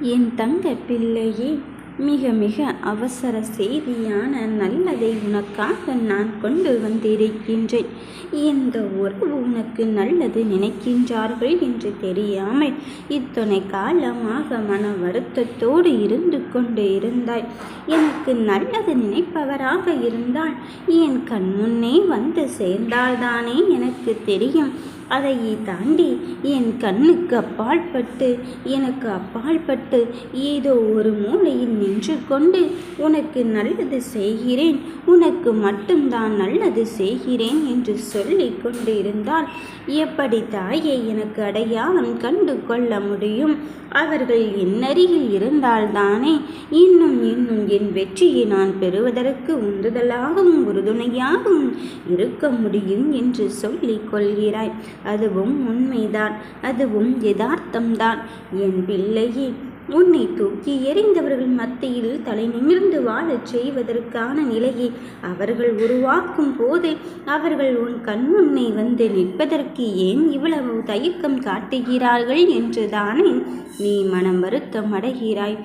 என் தங்க பிள்ளையே மிக மிக அவசர செய்தியான நல்லதை உனக்காக நான் கொண்டு வந்திருக்கின்றேன். எந்த உறவு உனக்கு நல்லது நினைக்கின்றார்கள் என்று தெரியாமல் இத்தனை காலமாக மன வருத்தத்தோடு இருந்து கொண்டு இருந்தாய். எனக்கு நல்லது நினைப்பவராக இருந்தால் என் கண் முன்னே வந்து சேர்ந்தால்தானே எனக்கு தெரியும். அதை தாண்டி என் கண்ணுக்கு அப்பால்பட்டு எனக்கு அப்பால்பட்டு ஏதோ ஒரு மூலையில் நின்று கொண்டு உனக்கு நல்லது செய்கிறேன் உனக்கு மட்டும்தான் நல்லது செய்கிறேன் என்று சொல்லி கொண்டிருந்தால் எப்படி தாயை எனக்கு அடையாளம் கண்டு கொள்ள முடியும்? அவர்கள் என்னருகில் இருந்தால்தானே? இன்னும் இன்னும் என் வெற்றியை நான் பெறுவதற்கு உந்துதலாகவும் உறுதுணையாகவும் இருக்க முடியும் என்று சொல்லிக் கொள்கிறாய். அதுவும் உண்மைதான் அதுவும் யதார்த்தம்தான். என் பிள்ளையே உன்னை தூக்கி எறிந்தவர்கள் மத்தியில் தலை நிமிர்ந்து வாழச் செய்வதற்கான நிலையை அவர்கள் உருவாக்கும் போது அவர்கள் உன் கண் முன்னே வந்து நிற்பதற்கு ஏன் இவ்வளவு தயக்கம் காட்டுகிறார்கள் என்றுதானே நீ மனம் வருத்தம் அடைகிறாய்.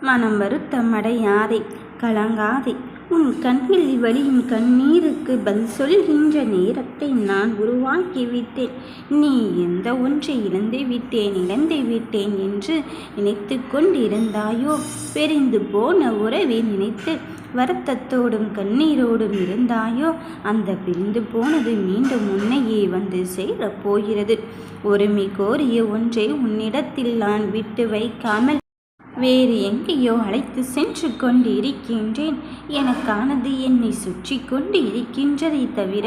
மனம் வருத்தம் அடையாதே கலங்காதே. உன் கண்ணில் வழியும் கண்ணீருக்கு பதில் சொல்கின்ற நேரத்தை நான் உருவாக்கி விட்டேன். நீ எந்த ஒன்றை இழந்து விட்டேன் இழந்து விட்டேன் என்று நினைத்து கொண்டிருந்தாயோ? பெரிந்து போன உறவை நினைத்து வருத்தத்தோடும் கண்ணீரோடும் இருந்தாயோ? அந்த பிரிந்து போனது மீண்டும் உன்னையே வந்து சேரப் போகிறது. ஒருமை கோரிய ஒன்றை உன்னிடத்தில் நான் விட்டு வைக்காமல் வேறு எங்கேயோ அழைத்து சென்று கொண்டு இருக்கின்றேன் எனக்கானது என்னை சுற்றி கொண்டு இருக்கின்றதை தவிர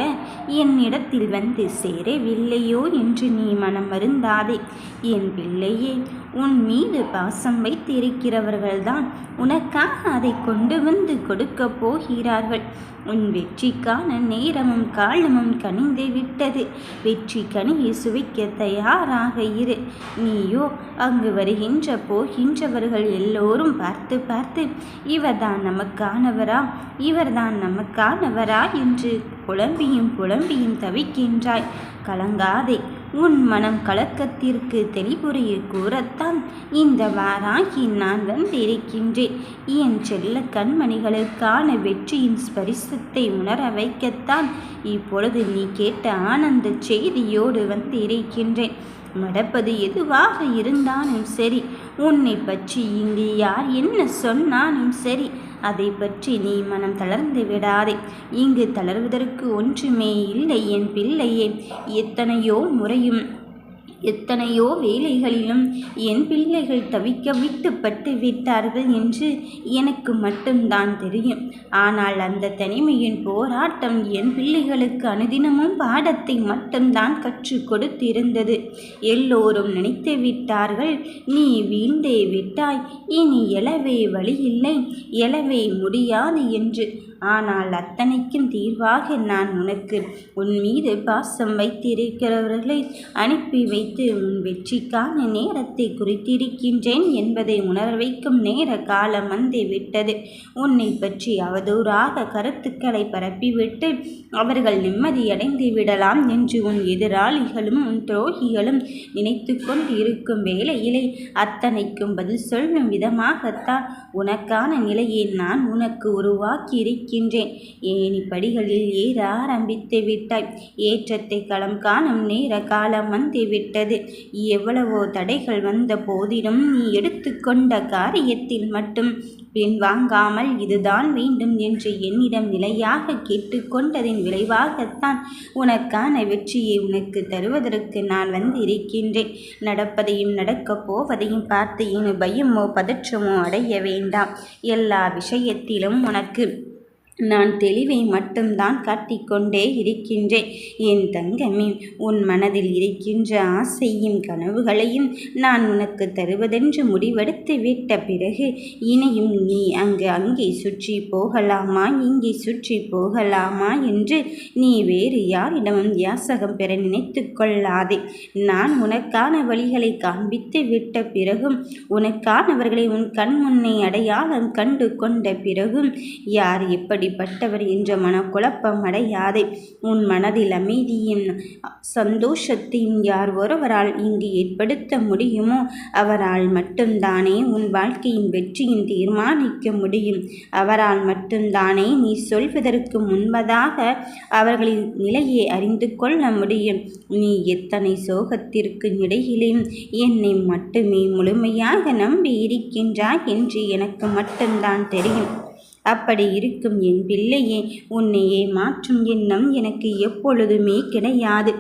என்னிடத்தில் வந்து சேரவில்லையோ என்று நீ மனம் வருந்தாதே. என் பிள்ளையே உன் மீது பாசம் வைத்திருக்கிறவர்கள்தான் உனக்காக அதை கொண்டு வந்து கொடுக்க போகிறார்கள். உன் வெற்றிக்கான நேரமும் காலமும் கனிந்து விட்டது. வெற்றி கனியை சுவைக்க தயாராக இரு. நீயோ அங்கு வருகின்ற போகின்றவர்கள் எல்லோரும் பார்த்து பார்த்து இவர்தான் நமக்கானவரா? இவர்தான் நமக்கானவரா? என்று புலம்பியும் புலம்பியும் தவிக்கின்றாய் கலங்காதே உன் மனம் கலக்கத்திற்கு தெளிவுரைய கூறத்தான். இந்த வாராகி நான் வந்திருக்கின்றேன். என் செல்ல கண்மணிகளுக்கான வெற்றியின் ஸ்பரிசத்தை உணர வைக்கத்தான். இப்பொழுது நீ கேட்ட ஆனந்த செய்தியோடு வந்திருக்கின்றேன். நடப்பது எதுவாக இருந்தாலும் சரி. உன்னை பற்றி இங்கு யார் என்ன சொன்னாலும் சரி. அதை பற்றி நீ மனம் தளர்ந்து விடாதே. இங்கு தளர்வதற்கு ஒன்றுமே இல்லை என் பிள்ளையே. எத்தனையோ முறையும் எத்தனையோ வேலைகளிலும் என் பிள்ளைகள் தவிக்க விட்டுப்பட்டு விட்டார்கள் என்று எனக்கு மட்டும்தான் தெரியும். ஆனால் அந்த தனிமையின் போராட்டம் என் பிள்ளைகளுக்கு அனுதினமும் பாடத்தை மட்டும்தான் கற்றுக் கொடுத்திருந்தது. எல்லோரும் நினைத்து விட்டார்கள் நீ வீழ்ந்தே விட்டாய் இனி எழவே வழியில்லை எழவே முடியாது என்று. ஆனால் அத்தனைக்கும் தீர்வாக நான் உனக்கு உன் மீது பாசம் வைத்திருக்கிறவர்களை அனுப்பி வைத்து உன் வெற்றிக்கான நேரத்தை குறித்திருக்கின்றேன் என்பதை உணர வைக்கும் நேர காலம் வந்து விட்டது. உன்னை பற்றி அவதூறாக கருத்துக்களை பரப்பிவிட்டு அவர்கள் நிம்மதியடைந்து விடலாம் என்று உன் எதிராளிகளும் உன் துரோகிகளும் நினைத்து கொண்டு இருக்கும் வேளையிலே அத்தனைக்கும் பதில் சொல்லும் விதமாகத்தான் உனக்கான நிலையை நான் உனக்கு உருவாக்கி இருக்கின்றேன் ஏனி படிகளில் ஏற ஆரம்பித்து விட்டாய். ஏற்றத்தை களம் காணும் நேர காலம் வந்து விட்டது. எவ்வளவோ தடைகள் வந்த போதிலும் நீ எடுத்துக்கொண்ட காரியத்தில் மட்டும் பின் வாங்காமல் இதுதான் வேண்டும் என்று என்னிடம் நிலையாக கேட்டுக்கொண்டதின் விளைவாகத்தான் உனக்கான வெற்றியை உனக்கு தருவதற்கு நான் வந்து இருக்கின்றேன் நடப்பதையும் நடக்கப் போவதையும் பார்த்து இனி பயமோ பதற்றமோ அடைய வேண்டாம். எல்லா விஷயத்திலும் உனக்கு நான் தெளிவை மட்டும்தான் காட்டிக்கொண்டே இருக்கின்றேன். என் தங்கமே உன் மனதில் இருக்கின்ற ஆசையும் கனவுகளையும் நான் உனக்கு தருவதென்று முடிவெடுத்து விட்ட பிறகு இனியும் நீ அங்கு அங்கே சுற்றி போகலாமா இங்கே சுற்றி போகலாமா என்று நீ வேறு யாரிடமும் யாசகம் பெற நினைத்து கொள்ளாதே. நான் உனக்கான வழிகளை காண்பித்து விட்ட பிறகும் உனக்கானவர்களை உன் கண் முன்னே அடையாளம் கண்டு கொண்ட பிறகும் யார் எப்படி எப்படிப்பட்டவர் என்ற மனக்குழப்பம் அடையாதே. உன் மனதில் அமைதியும் சந்தோஷத்தையும் யார் ஒருவரால் இங்கு ஏற்படுத்த முடியுமோ அவரால் மட்டும்தானே உன் வாழ்க்கையின் வெற்றியும் தீர்மானிக்க முடியும். அவரால் மட்டும்தானே நீ சொல்வதற்கு முன்பதாக அவர்களின் நிலையை அறிந்து கொள்ள முடியும். நீ எத்தனை சோகத்திற்கு இடையிலும் என்னை மட்டுமே முழுமையாக நம்பி இருக்கின்றாய் என்று எனக்கு மட்டும்தான் தெரியும். அப்படி இருக்கும் என் பிள்ளையே உன்னையே மாற்றும் எண்ணம் எனக்கு எப்பொழுதுமே கிடையாது.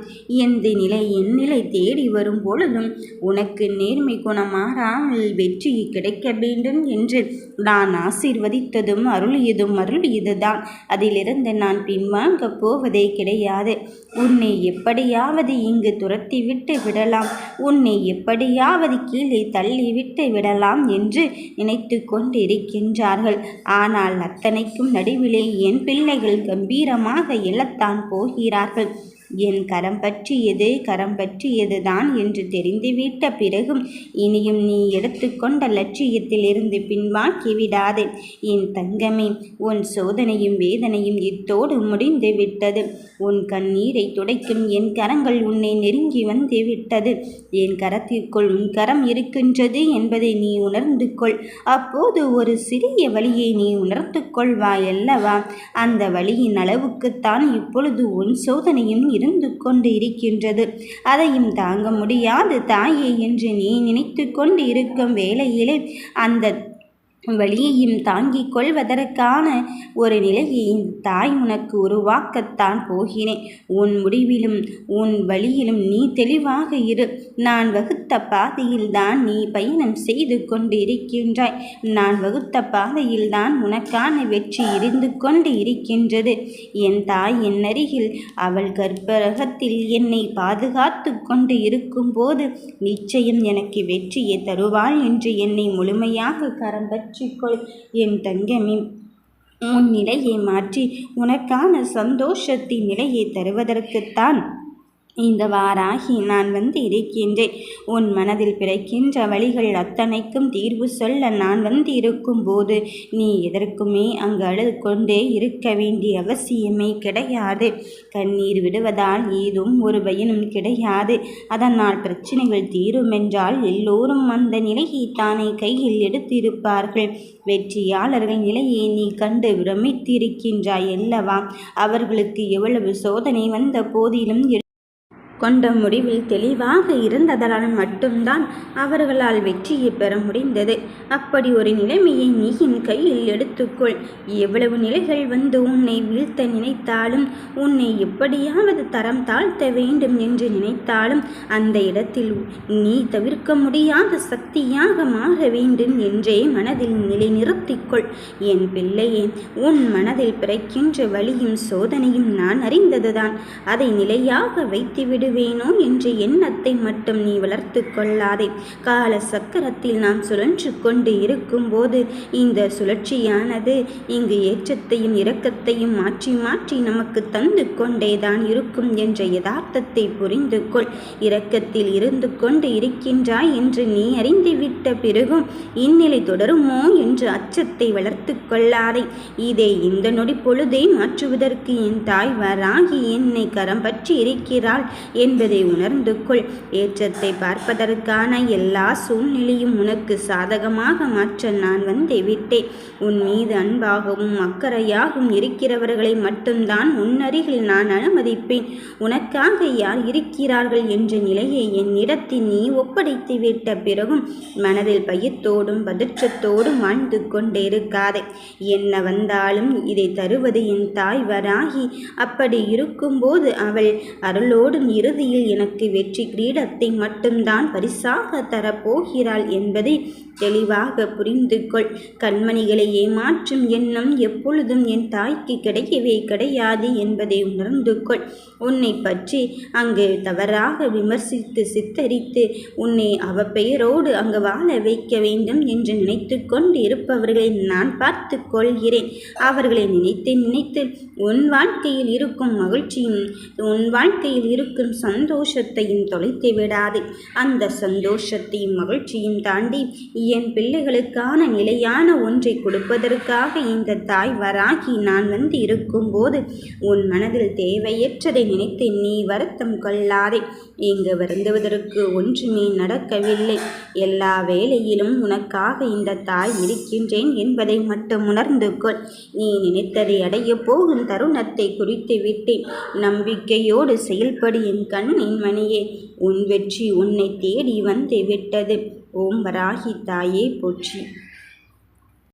எந்த நிலை என் நிலை தேடி வரும் பொழுதும் உனக்கு நேர்மை குணமாறாமல் வெற்றி கிடைக்க வேண்டும் என்று நான் ஆசீர்வதித்ததும் அருளியதும் அருளியதுதான். அதிலிருந்து நான் பின்வாங்க போவதே கிடையாது. உன்னை எப்படியாவது இங்கு துரத்தி விட்டு விடலாம். உன்னை எப்படியாவது கீழே தள்ளிவிட்டு விடலாம் என்று நினைத்து கொண்டிருக்கின்றார்கள். ஆனால் அத்தனைக்கும் நடுவிலே என் பிள்ளைகள் கம்பீரமாக எழத்தான் போகிறார்கள். என் கரம் பற்றியது கரம் பற்றியதுதான் என்று தெரிந்துவிட்ட பிறகும் இனியும் நீ எடுத்துக்கொண்ட லட்சியத்திலிருந்து பின்வாக்கி விடாதே. என் தங்கமே உன் சோதனையும் வேதனையும் இத்தோடு முடிந்து விட்டது. உன் கண்ணீரை துடைக்கும் என் கரங்கள் உன்னை நெருங்கி வந்து விட்டது. என் கரத்திற்குள் உன் கரம் இருக்கின்றது என்பதை நீ உணர்ந்து கொள். அப்போது ஒரு சிறிய வழியை நீ உணர்ந்து கொள்வாய் அல்லவா அந்த வழியின் அளவுக்குத்தான் இப்பொழுது உன் சோதனையும் இருந்து கொண்டு இருக்கின்றது. அதையும் தாங்க முடியாது தாயே என்று நீ நினைத்து கொண்டு இருக்கும் வேளையிலே அந்த வழியையும் தாங்கிக் கொள்வதற்கான ஒரு நிலையை தாய் உனக்கு உருவாக்கத்தான் போகிறேன். உன் முடிவிலும் உன் வழியிலும் நீ தெளிவாக இரு. நான் வகுத்த பாதையில்தான் நீ பயணம் செய்து கொண்டு இருக்கின்றாய் நான் வகுத்த பாதையில்தான் உனக்கான வெற்றி இருந்து கொண்டு இருக்கின்றது. என் தாய் என் அருகில் அவள் கர்ப்பரகத்தில் என்னை பாதுகாத்து கொண்டு இருக்கும்போது நிச்சயம் எனக்கு வெற்றியை தருவாள் என்று என்னை முழுமையாக கரம்பற்ற மாற்றிக்கொள் என் தங்கமே உன் நிலையை மாற்றி உனக்கான சந்தோஷத்தின் நிலையை தருவதற்குத்தான் இந்த வாராகி நான் வந்து இருக்கின்றேன். உன் மனதில் பிறக்கின்ற வழிகள் அத்தனைக்கும் தீர்வு சொல்ல நான் வந்து இருக்கும்போது நீ எதற்குமே அங்கு அழுது கொண்டே இருக்க வேண்டிய அவசியமே கிடையாது. கண்ணீர் விடுவதால் ஏதும் ஒரு பயனும் கிடையாது. அதனால் பிரச்சனைகள் தீரும் என்றால் எல்லோரும் அந்த நிலையை தானே கையில் எடுத்திருப்பார்கள். வெற்றியாளர்கள் நிலையை நீ கண்டு பிரமித்திருக்கின்றாய் அல்லவா? அவர்களுக்கு எவ்வளவு சோதனை வந்த போதிலும் கொண்ட முடிவில் தெளிவாக இருந்ததால் மட்டும்தான் அவர்களால் வெற்றியை பெற முடிந்தது. அப்படி ஒரு நிலைமையை நீயின் கையில் எடுத்துக்கொள். எவ்வளவு நிலைகள் வந்து உன்னை வீழ்த்த நினைத்தாலும் உன்னை எப்படியாவது தரம் தாழ்த்த வேண்டும் என்று நினைத்தாலும் அந்த இடத்தில் நீ தவிர்க்க முடியாத சக்தியாக மாற வேண்டும் என்றே மனதில் நிலைநிறுத்திக்கொள். என் பிள்ளையே உன் மனதில் பிறக்கின்ற வழியும் சோதனையும் நான் அறிந்ததுதான். அதை நிலையாக வைத்துவிடு. விடுவேனோ என்ற எண்ணத்தை மட்டும் நீ வளர்த்து கொள்ளாதே. கால சக்கரத்தில் நாம் சுழன்று கொண்டு இருக்கும்போது இந்த சுழற்சியானது இங்கு ஏற்றத்தையும் இரக்கத்தையும் மாற்றி மாற்றி நமக்கு தந்து கொண்டேதான் இருக்கும் என்ற யதார்த்தத்தை புரிந்து கொள். இரக்கத்தில் இருந்து கொண்டு இருக்கின்றாய் என்று நீ அறிந்துவிட்ட பிறகும் இந்நிலை தொடருமோ என்று அச்சத்தை வளர்த்து கொள்ளாதே. இதை இந்த நொடி பொழுதை மாற்றுவதற்கு என் தாய் வராகி என்னை கரம் பற்றி இருக்கிறாள். என்பதை உணர்ந்து கொள். ஏற்றத்தை பார்ப்பதற்கான எல்லா சூழ்நிலையும் உனக்கு சாதகமாக மாற்ற நான் வந்து விட்டேன். உன் மீது அன்பாகவும் அக்கறையாகவும் இருக்கிறவர்களை மட்டும்தான் உன்னருகில் நான் அனுமதிப்பேன். உனக்காக யார் இருக்கிறார்கள் என்ற நிலையை என்னிடத்தில் நீ ஒப்படைத்து விட்ட பிறகும் மனதில் பயத்தோடும் பதற்றத்தோடும் வாழ்ந்து கொண்டிருக்காதே என்ன வந்தாலும் இதை தருவது என் தாய் வராகி அப்படி இருக்கும்போது அவள் அருளோடும் இறுதியில் எனக்கு வெற்றி கிரீடத்தை மட்டும்தான் பரிசாக தரப்போகிறாள் என்பதை தெளிவாக புரிந்து கொள் கண்மணிகளை ஏமாற்றும் எண்ணம் எப்பொழுதும் என் தாய்க்கு கிடைக்கவே கிடையாது என்பதை உணர்ந்து கொள் உன்னை பற்றி அங்கு தவறாக விமர்சித்து சித்தரித்து உன்னை அவ பெயரோடு அங்கு வாழ வைக்க வேண்டும் என்று நினைத்து கொண்டு இருப்பவர்களை நான் பார்த்து கொள்கிறேன். அவர்களை நினைத்து நினைத்து உன் வாழ்க்கையில் இருக்கும் மகிழ்ச்சியும் உன் வாழ்க்கையில் இருக்கும் சந்தோஷத்தையும் தொலைத்து விடாது. அந்த சந்தோஷத்தையும் மகிழ்ச்சியும் தாண்டி என் பிள்ளைகளுக்கான நிலையான ஒன்றை கொடுப்பதற்காக இந்த தாய் வராகி நான் வந்து இருக்கும்போது உன் மனதில் தேவையற்றதை நினைத்து நீ வருத்தம் கொள்ளாதே. இங்கு வருந்துவதற்கு ஒன்றுமே நடக்கவில்லை. எல்லா வேளையிலும் உனக்காக இந்த தாய் இருக்கின்றேன் என்பதை மட்டும் உணர்ந்து கொள். நீ நினைத்ததை அடைய போகும் தருணத்தை குறித்து விட்டேன். நம்பிக்கையோடு செயல்படு என் கண்ணின் மணியே உன் வெற்றி உன்னை தேடி வந்து விட்டது. ஓம் வராகி தாயே போற்றி.